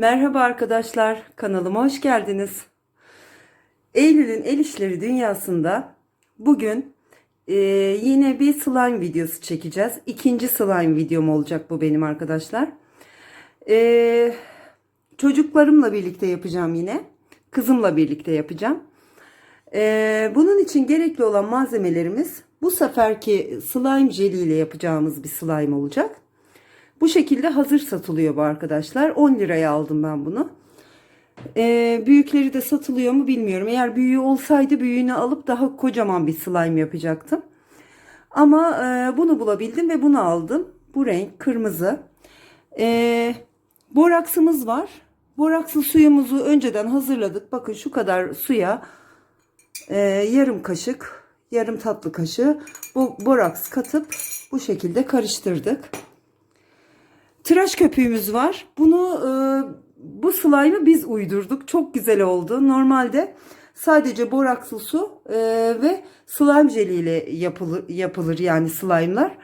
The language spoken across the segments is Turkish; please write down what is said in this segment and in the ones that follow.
Merhaba arkadaşlar, kanalıma hoş geldiniz. Eylül'ün el işleri dünyasında bugün e, yine bir slime videosu çekeceğiz. İkinci slime videom olacak bu benim arkadaşlar. E, çocuklarımla birlikte yapacağım yine. Kızımla birlikte yapacağım. E, bunun için gerekli olan malzemelerimiz bu seferki slime jeli ile yapacağımız bir slime olacak. Bu şekilde hazır satılıyor bu arkadaşlar. 10 liraya aldım ben bunu. Ee, büyükleri de satılıyor mu bilmiyorum. Eğer büyüğü olsaydı büyüğünü alıp daha kocaman bir slime yapacaktım. Ama e, bunu bulabildim ve bunu aldım. Bu renk kırmızı. Ee, boraksımız var. Borakslı suyumuzu önceden hazırladık. Bakın şu kadar suya e, yarım kaşık, yarım tatlı kaşığı bu boraks katıp bu şekilde karıştırdık. Tıraş köpüğümüz var. Bunu e, bu slime'ı biz uydurduk. Çok güzel oldu. Normalde sadece borakslı su e, ve slime jeliyle yapılır, yapılır yani slime'lar.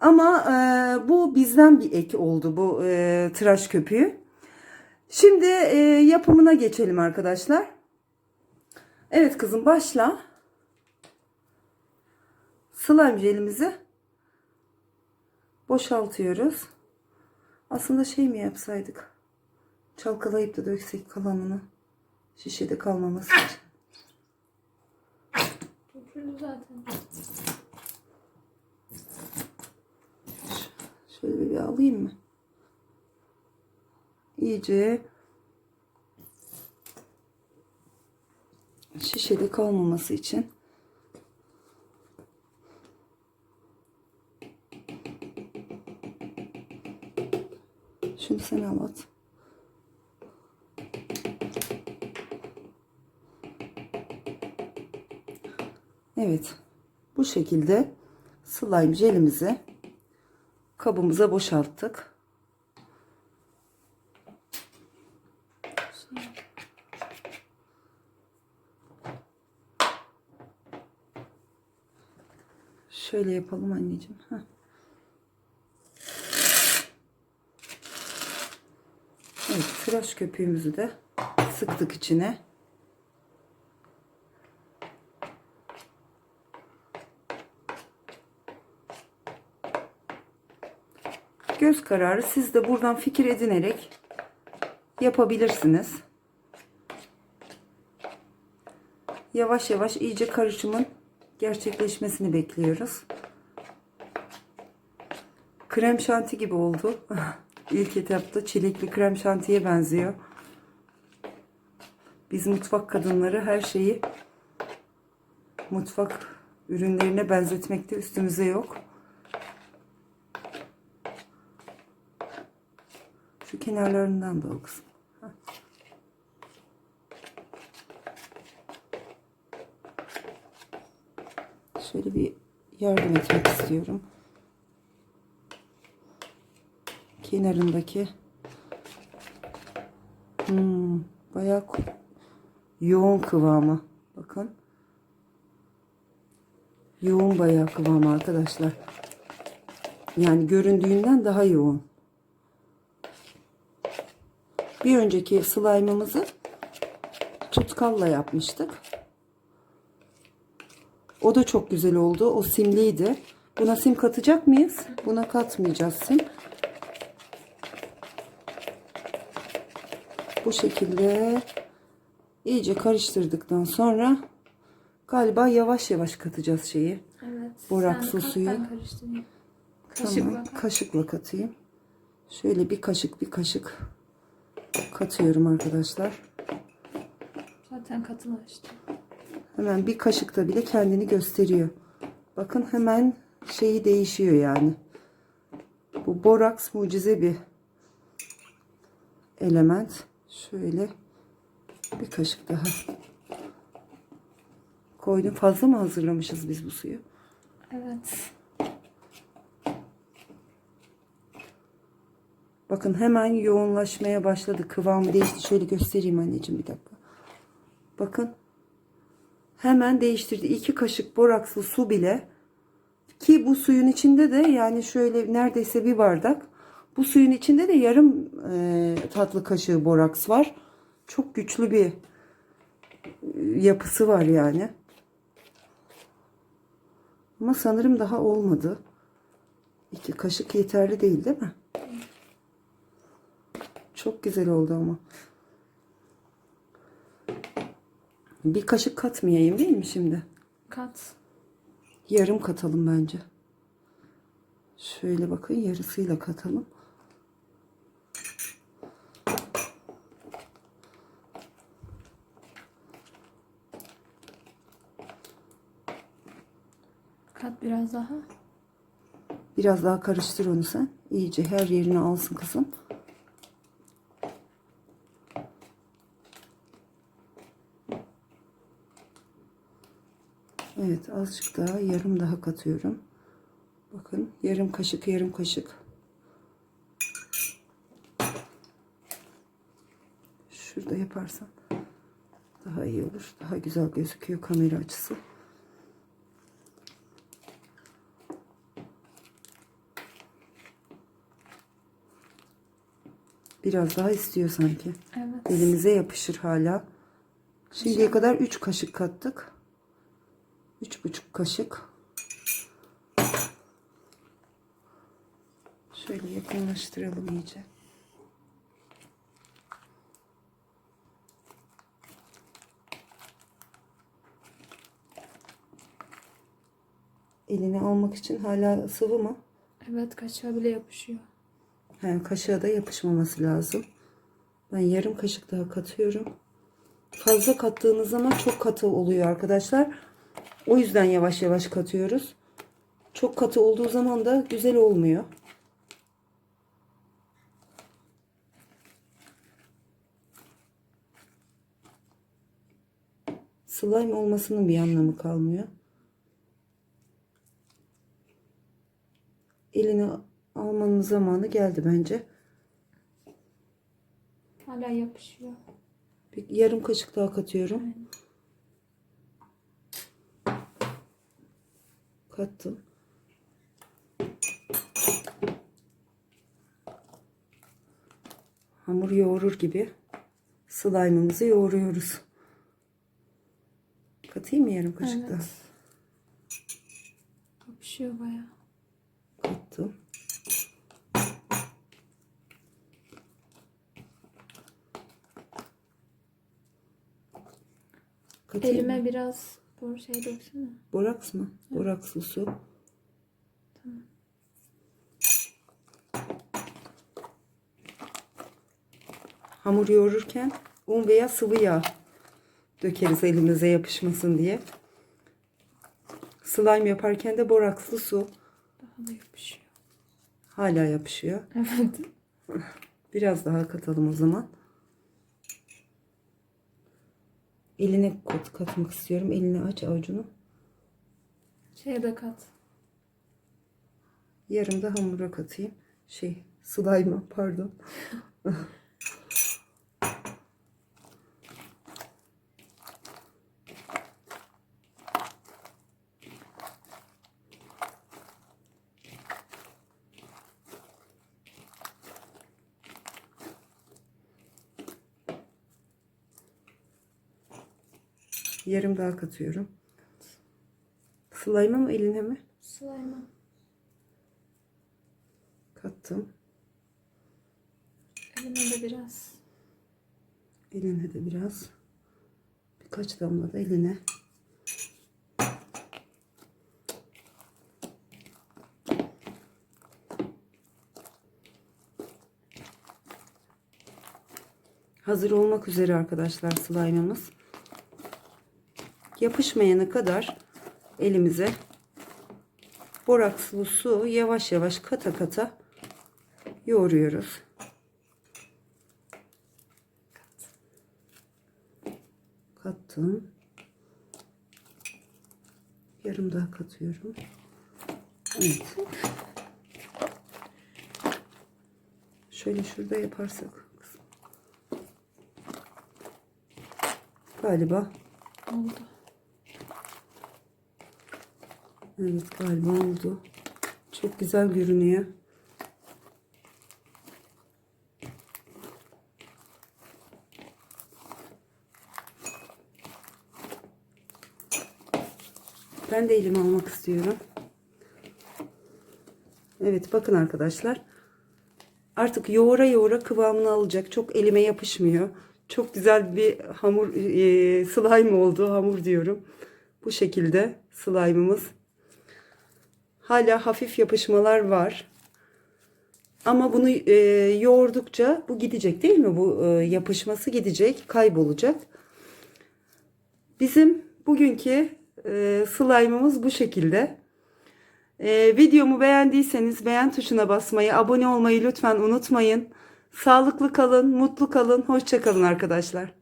Ama e, bu bizden bir ek oldu bu e, tıraş köpüğü. Şimdi e, yapımına geçelim arkadaşlar. Evet kızım başla. Slime jelimizi boşaltıyoruz. Aslında şey mi yapsaydık? Çalkalayıp da döksek kalanını. Şişede kalmaması için. Döküldü zaten. Şöyle bir alayım mı? İyice şişede kalmaması için. Şunu sen al at. Evet. Bu şekilde slime jelimizi kabımıza boşalttık. Şöyle yapalım anneciğim. Heh. Evet, tıraş köpüğümüzü de sıktık içine. Göz kararı siz de buradan fikir edinerek yapabilirsiniz. Yavaş yavaş iyice karışımın gerçekleşmesini bekliyoruz. Krem şanti gibi oldu. İlk etapta çilekli krem şantiye benziyor. Biz mutfak kadınları her şeyi mutfak ürünlerine benzetmekte üstümüze yok. Şu kenarlarından da o kısım. Şöyle bir yardım etmek istiyorum. Kenarındaki hmm, bayağı yoğun kıvamı. Bakın. Yoğun bayağı kıvamı arkadaşlar. Yani göründüğünden daha yoğun. Bir önceki slime'ımızı tutkalla yapmıştık. O da çok güzel oldu. O simliydi. Buna sim katacak mıyız? Buna katmayacağız sim. Bu şekilde iyice karıştırdıktan sonra galiba yavaş yavaş katacağız şeyi. Evet. Suyu. Ben karıştırayım. Tamam. Kaşıkla kat. Kaşıkla katayım. Şöyle bir kaşık bir kaşık katıyorum arkadaşlar. Zaten katılaştı. Hemen bir kaşıkta bile kendini gösteriyor. Bakın hemen şeyi değişiyor yani. Bu boraks mucize bir element. Şöyle bir kaşık daha koydum. Fazla mı hazırlamışız biz bu suyu? Evet. Bakın hemen yoğunlaşmaya başladı. Kıvamı değişti. Şöyle göstereyim anneciğim bir dakika. Bakın. Hemen değiştirdi. İki kaşık borakslı su bile ki bu suyun içinde de yani şöyle neredeyse bir bardak Bu suyun içinde de yarım e, tatlı kaşığı boraks var. Çok güçlü bir e, yapısı var yani. Ama sanırım daha olmadı. İki kaşık yeterli değil değil mi? Çok güzel oldu ama. Bir kaşık katmayayım değil mi şimdi? Kat. Yarım katalım bence. Şöyle bakın yarısıyla katalım. Kat biraz daha. Biraz daha karıştır onu sen. İyice her yerine alsın kızım. Evet azıcık daha yarım daha katıyorum. Bakın yarım kaşık yarım kaşık. Şurada yaparsan daha iyi olur. Daha güzel gözüküyor kamera açısı. Biraz daha istiyor sanki. Evet. Elimize yapışır hala. Şimdiye kadar 3 kaşık kattık. 3,5 kaşık. Şöyle yakınlaştıralım iyice. Elini almak için hala sıvı mı? Evet kaşığa bile yapışıyor. Yani kaşığa da yapışmaması lazım. Ben yarım kaşık daha katıyorum. Fazla kattığınız zaman çok katı oluyor arkadaşlar. O yüzden yavaş yavaş katıyoruz. Çok katı olduğu zaman da güzel olmuyor. Slime olmasının bir anlamı kalmıyor. Elini almanın zamanı geldi bence. Hala yapışıyor. Bir yarım kaşık daha katıyorum. Aynen. Kattım. Hamur yoğurur gibi slime'ımızı yoğuruyoruz. Katayım mı yarım kaşık Evet. daha? Yapışıyor bayağı. Kattım. Katayım mı? Elime biraz bu şey döksene. Boraks mı? Borakslı su. Hamur yoğururken un veya sıvı yağ dökeriz elimize yapışmasın diye. Slime yaparken de borakslı su. Daha da yapışıyor. Hala yapışıyor. Evet. Biraz daha katalım o zaman. Eline kat, katmak istiyorum. Elini aç avucunu. Şeye de kat. Yarım da hamura katayım. Şey, slime'a pardon. Yarım daha katıyorum. Slime'a mı eline mi? Slime'a. Kattım. Elime de biraz. Eline de biraz. Birkaç damla da eline. Hazır olmak üzere arkadaşlar slime'ımız. Yapışmayana kadar elimize borakslı su yavaş yavaş kata kata yoğuruyoruz. kattım. Yarım daha katıyorum. Evet. Şöyle şurada yaparsak. Galiba. Oldu. Evet galiba oldu. Çok güzel görünüyor. Ben de elime almak istiyorum. Evet bakın arkadaşlar. Artık yoğura yoğura kıvamını alacak. Çok elime yapışmıyor. Çok güzel bir hamur e, slime oldu. Hamur diyorum. Bu şekilde slime'ımız Hala hafif yapışmalar var. Ama bunu e, yoğurdukça bu gidecek değil mi? Bu e, yapışması gidecek, kaybolacak. Bizim bugünkü e, slime'ımız bu şekilde. E, videomu beğendiyseniz beğen tuşuna basmayı, abone olmayı lütfen unutmayın. Sağlıklı kalın, mutlu kalın, hoşça kalın arkadaşlar.